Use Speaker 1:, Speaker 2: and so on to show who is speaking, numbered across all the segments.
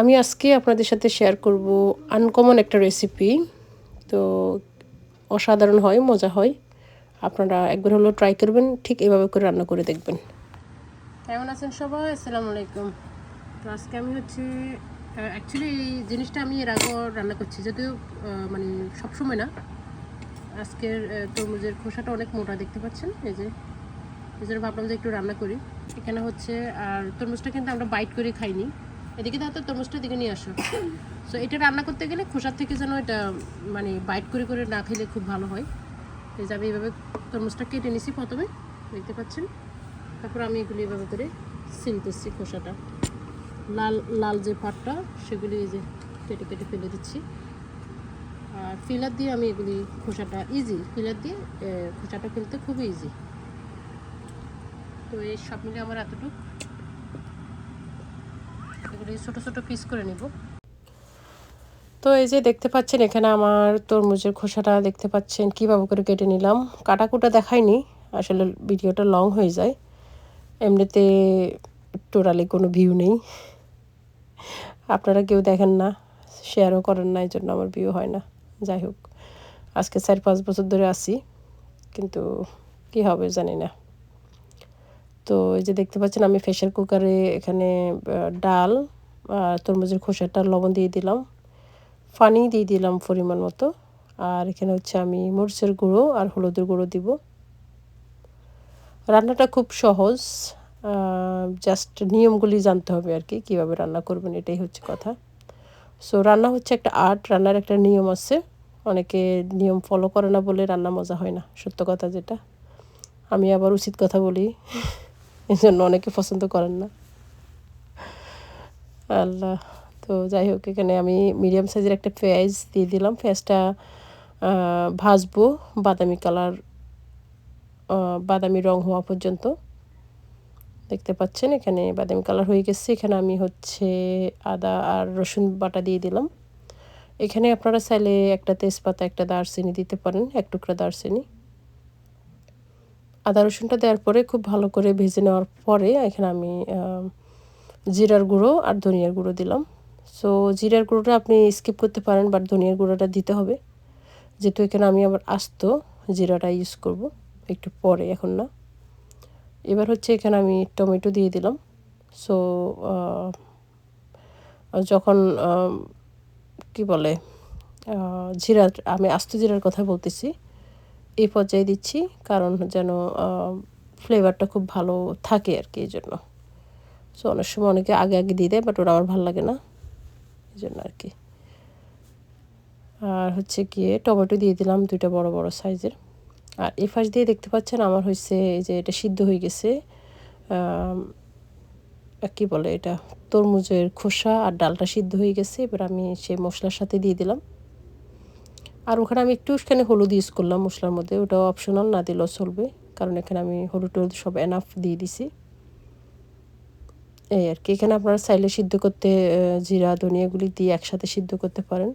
Speaker 1: আমি আজকে আপনাদের সাথে শেয়ার করব আনকমন একটা রেসিপি তো অসাধারণ হয়, মজা হয়। আপনারা একবার হলো ট্রাই করবেন, ঠিক এভাবে করে রান্না করে দেখবেন। কেমন আছেন সবাই? আসসালামু আলাইকুম। তো আজকে আমি হচ্ছে অ্যাকচুয়ালি এই জিনিসটা আমি এর আগেও রান্না করছি, যদিও মানে সবসময় না। আজকের তরমুজের খোসাটা অনেক মোটা দেখতে পাচ্ছেন? এই যে, এই জন্য ভাবলাম যে একটু রান্না করি। এখানে হচ্ছে, আর তরমুজটা কিন্তু আমরা বাইট করে খাইনি। এদিকে তাহলে তরমুজটা এদিকে নিয়ে আসো। সো এটা রান্না করতে গেলে খোসার থেকে যেন এটা মানে বাইট করে করে না খেলে খুব ভালো হয়। এই যে আমি এইভাবে তরমুজটা কেটে নিছি প্রথমে, দেখতে পাচ্ছেন? তারপর আমি এগুলি এভাবে করে সিল সিলতেছি খোসাটা। লাল লাল যে পাটটা সেগুলি এই যে কেটে কেটে ফেলে দিচ্ছি। আর ফিলার দিয়ে আমি এগুলি খোসাটা ইজি ফিলার দিয়ে খোসাটা ফেলতে খুবই ইজি তো এই সব মিলে আমার এতটুকু। এগুলি ছোটো ছোটো পিস করে নেব। তো এই যে দেখতে পাচ্ছেন, এখানে আমার তরমুজের খোসাটা দেখতে পাচ্ছেন। কীভাবে করে কেটে নিলাম? কাটাকুটা দেখায়নি আসলে ভিডিওটা লং হয়ে যায়। এমনিতে টোটালি কোনো ভিউ নেই। আপনারা কেউ দেখেন না শেয়ারও করেন না এই জন্য আমার ভিউ হয় না। যাই হোক, আজকে চার পাঁচ বছর ধরে আসি কিন্তু কি হবে জানি না। তো এই যে দেখতে পাচ্ছেন, আমি প্রেশার কুকারে এখানে ডাল তরমুজের খোসাটা লবণ দিয়ে দিলাম পানি দিয়ে দিলাম পরিমাণ মতো। আর এখানে হচ্ছে আমি মরিচের গুঁড়ো আর হলুদের গুঁড়ো দিব। রান্নাটা খুব সহজ জাস্ট নিয়মগুলি জানতে হবে আর কি, কীভাবে রান্না করবেন এটাই হচ্ছে কথা। সো রান্না হচ্ছে একটা আর্ট রান্নার একটা নিয়ম আছে। অনেকে নিয়ম ফলো করে না বলে রান্না মজা হয় না, সত্য কথা যেটা। আমি আবার উচিত কথা বলি এই জন্য অনেকে পছন্দ করেন না। আল্লাহ, তো যাই হোক, এখানে আমি মিডিয়াম সাইজের একটা পেঁয়াজ দিয়ে দিলাম। পেঁয়াজটা ভাজবো বাদামি কালার বাদামি রং হওয়া পর্যন্ত। দেখতে পাচ্ছেন, এখানে বাদামি কালার হয়ে গেছে। এখানে আমি হচ্ছে আদা আর রসুন বাটা দিয়ে দিলাম। এখানে আপনারা চাইলে একটা তেজপাতা, একটা দারচিনি দিতে পারেন, এক টুকরা দারচিনি। আদা রসুনটা দেওয়ার পরে খুব ভালো করে ভেজে নেওয়ার পরে এখানে আমি জিরার গুঁড়ো আর ধনিয়ার গুঁড়ো দিলাম। সো জিরার গুঁড়োটা আপনি স্কিপ করতে পারেন বাট ধনিয়ার গুঁড়োটা দিতে হবে। যেহেতু এখানে আমি আবার আস্ত জিরাটা ইউজ করব, একটু পরে, এখন না। এবার হচ্ছে এখানে আমি টমেটো দিয়ে দিলাম। সো যখন কি বলে জিরা আমি আস্ত জিরার কথা বলতেছি, এই পর্যায়ে দিচ্ছি, কারণ যেন ফ্লেভারটা খুব ভালো থাকে আর কি, এই জন্য। সো অনেক সময় অনেকে আগে আগে দিয়ে দেয় বাট ওরা আমার ভালো লাগে না। এই জন্য আর কি। আর হচ্ছে গিয়ে টমেটো দিয়ে দিলাম দুইটা বড় বড় সাইজের। আর এই ফাঁস দিয়ে দেখতে পাচ্ছেন আমার হয়েছে এই যে এটা সিদ্ধ হয়ে গেছে কি বলে এটা? তরমুজের খোসা আর ডালটা সিদ্ধ হয়ে গেছে, এবার আমি সেই মশলার সাথে দিয়ে দিলাম। আর ওখানে আমি একটু এখানে হলুদ ইউজ করলাম মশলার মধ্যে ওটা অপশনাল না দিলেও চলবে। কারণ এখানে আমি হলুদ টলুদ সব এনাফ দিয়ে দিছি। এই আর কি। এখানে আপনারা চাইলে সিদ্ধ করতে জিরা ধনিয়াগুলি দিয়ে একসাথে সিদ্ধ করতে পারেন।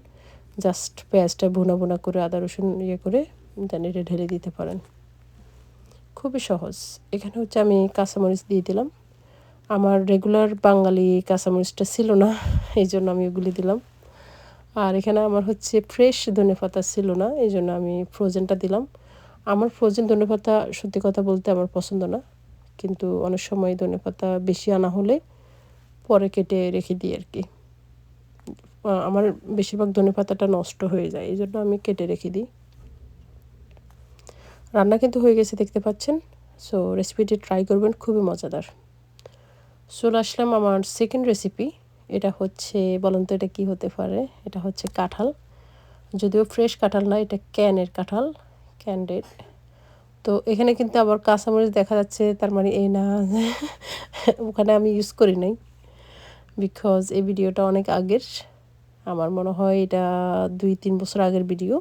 Speaker 1: জাস্ট পেঁয়াজটা ভুনা ভুনা করে, আদা, রসুন ইয়ে করে দেন এটা ঢেলে দিতে পারেন। খুবই সহজ। এখানে হচ্ছে আমি কাঁচামরিচ দিয়ে দিলাম। আমার রেগুলার বাঙালি কাঁচামরিচটা ছিল না, এই জন্য আমি ওগুলি দিলাম। আর এখানে আমার হচ্ছে ফ্রেশ ধনে পাতা ছিল না, এই জন্য আমি ফ্রোজেনটা দিলাম। আমার ফ্রোজেন ধনে পাতা সত্যি কথা বলতে আমার পছন্দ না। কিন্তু অনেক সময় ধনে পাতা বেশি আনা হলে পরে কেটে রেখে দিই আর কি। আমার বেশিরভাগ ধনে পাতাটা নষ্ট হয়ে যায়, এই জন্য আমি কেটে রেখে দিই। রান্না কিন্তু হয়ে গেছে, দেখতে পাচ্ছেন? সো রেসিপিটি ট্রাই করবেন, খুবই মজাদার। চলে আসলাম আমার সেকেন্ড রেসিপি এটা হচ্ছে, বলুন তো এটা কী হতে পারে? এটা হচ্ছে কাঁঠাল। যদিও ফ্রেশ কাঁঠাল না, এটা ক্যানের কাঁঠাল ক্যান্ডেড তো এখানে কিন্তু আবার কাঁচামরিচ দেখা যাচ্ছে, তার মানে এই না, ওখানে আমি ইউজ করি নাই বিকজ এই ভিডিওটা অনেক আগের। আমার মনে হয় এটা দুই তিন বছর আগের ভিডিও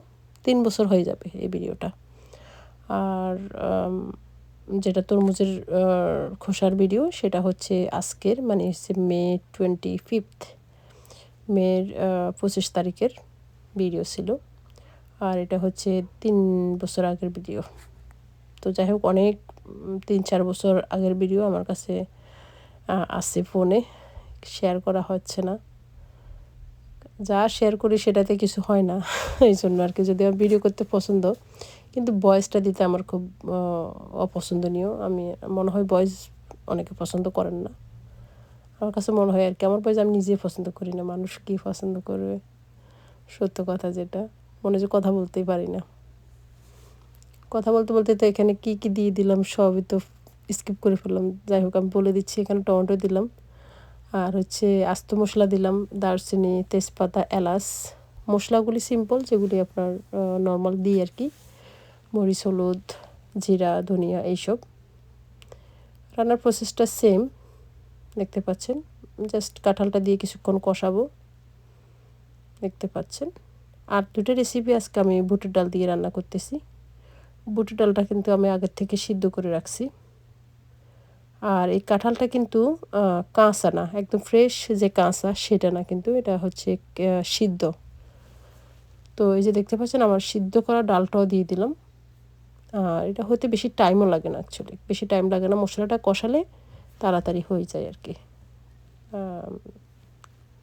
Speaker 1: তিন বছর হয়ে যাবে এই ভিডিওটা। আর যেটা তরমুজের খোসার ভিডিও সেটা হচ্ছে আজকের মানে হচ্ছে মে টোয়েন্টি ফিফথ মের পঁচিশ তারিখের ভিডিও ছিল। আর এটা হচ্ছে তিন বছর আগের ভিডিও তো যাই হোক অনেক তিন চার বছর আগের ভিডিও আমার কাছে আছে ফোনে। শেয়ার করা হচ্ছে না। যা শেয়ার করি সেটাতে কিছু হয় না। এই জন্য আর কি, যদি আমার ভিডিও করতে পছন্দ। কিন্তু বয়েসটা দিতে আমার খুব অপছন্দনীয়। আমি, মনে হয় বয়েস অনেকে পছন্দ করেন না। আমার কাছে মনে হয় আর কি, আমার বয়স আমি নিজেই পছন্দ করি না। মানুষ কী পছন্দ করবে? সত্য কথা যেটা। মনে যে কথা বলতেই পারি না। কথা বলতে বলতে তো এখানে কি কি দিয়ে দিলাম সবই তো স্কিপ করে ফেললাম। যাই হোক, আমি বলে দিচ্ছি, এখানে টমেটো দিলাম, আর হচ্ছে আস্ত মশলা দিলাম, দারচিনি, তেজপাতা, এলাচ। মশলাগুলি সিম্পল যেগুলি আপনার নর্মাল দিই আর কি। মরিচ, হলুদ, জিরা, ধনিয়া, এইসব। রান্নার প্রসেসটা সেম দেখতে পাচ্ছেন। জাস্ট কাঁঠালটা দিয়ে কিছুক্ষণ কষাবো, দেখতে পাচ্ছেন। আর দুটো রেসিপি আজকে আমি বুটের ডাল দিয়ে রান্না করতেছি। বুটের ডালটা কিন্তু আমি আগের থেকে সিদ্ধ করে রাখছি। আর এই কাঁঠালটা কিন্তু কাঁচা না, একদম ফ্রেশ যে কাঁচা, সেটা না কিন্তু, এটা হচ্ছে সিদ্ধ। তো এই যে দেখতে পাচ্ছেন, আমার সিদ্ধ করা ডালটাও দিয়ে দিলাম। আর এটা হতে বেশি টাইমও লাগে না অ্যাকচুয়ালি বেশি টাইম লাগে না, মশলাটা কষালে তাড়াতাড়ি হয়ে যায় আর কি।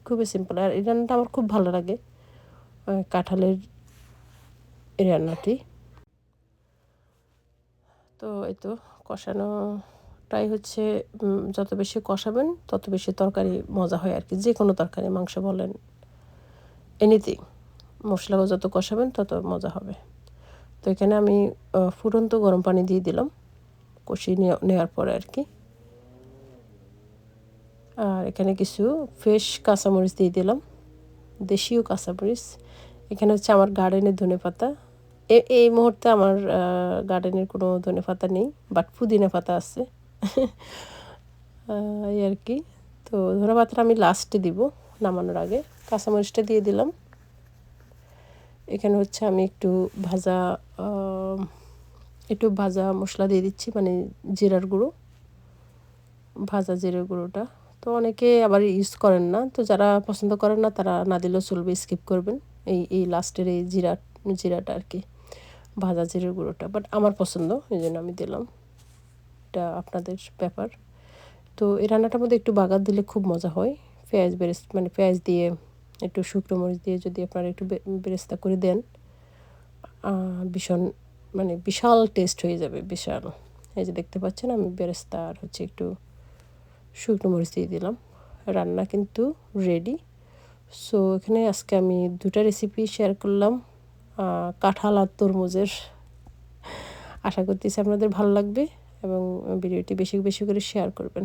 Speaker 1: খুবই সিম্পল আর এই রান্নাটা আমার খুব ভালো লাগে কাঁঠালের এই রান্নাটি। তো এই তো কষানোটাই হচ্ছে যত বেশি কষাবেন, তত বেশি তরকারি মজা হয় আর কি যে কোনো তরকারি, মাংস বলেন এনিথিং মশলাও যত কষাবেন, তত মজা হবে। তো এখানে আমি ফুটন্ত গরম পানি দিয়ে দিলাম, কষিয়ে নেওয়ার পরে আর কি আর এখানে কিছু ফ্রেশ কাঁচামরিচ দিয়ে দিলাম, দেশীয় কাঁচামরিচ। এখানে হচ্ছে আমার গার্ডেনের ধনে পাতা এই মুহূর্তে আমার গার্ডেনের কোনো ধনে পাতা নেই বাট পুদিনা পাতা আছে। এই আর কি। তো ধনে পাতাটা আমি লাস্টে দিব নামানোর আগে। কাঁচামরিচটা দিয়ে দিলাম। এখানে হচ্ছে আমি একটু ভাজা একটু ভাজা মশলা দিয়ে দিচ্ছি মানে জিরার গুঁড়ো, ভাজা জিরার গুঁড়োটা। তো অনেকে আবার ইউজ করেন না। তো যারা পছন্দ করেন না, তারা না দিলেও চলবে স্কিপ করবেন। এই এই লাস্টের এই জিরা, জিরাটা আর কি। ভাজা জিরের গুঁড়োটা বাট আমার পছন্দ, এই জন্য আমি দিলাম। এটা আপনাদের ব্যাপার। তো এই রান্নাটার মধ্যে একটু বাগার দিলে খুব মজা হয়। পেঁয়াজ বেরেস মানে পেঁয়াজ দিয়ে, একটু শুকনো মরিচ দিয়ে যদি আপনারা একটু বেরেস্তা করে দেন ভীষণ মানে বিশাল টেস্ট হয়ে যাবে, বিশাল। এই যে দেখতে পাচ্ছেন, আমি বেরেস্তা আর হচ্ছে একটু শুকনো মরিচ দিয়ে দিলাম। রান্না কিন্তু রেডি সো এখানে আজকে আমি দুটা রেসিপি শেয়ার করলাম। কাঁঠাল আর তরমুজের। আশা করতেছি আপনাদের ভালো লাগবে এবং ভিডিওটি বেশি বেশি করে শেয়ার করবেন।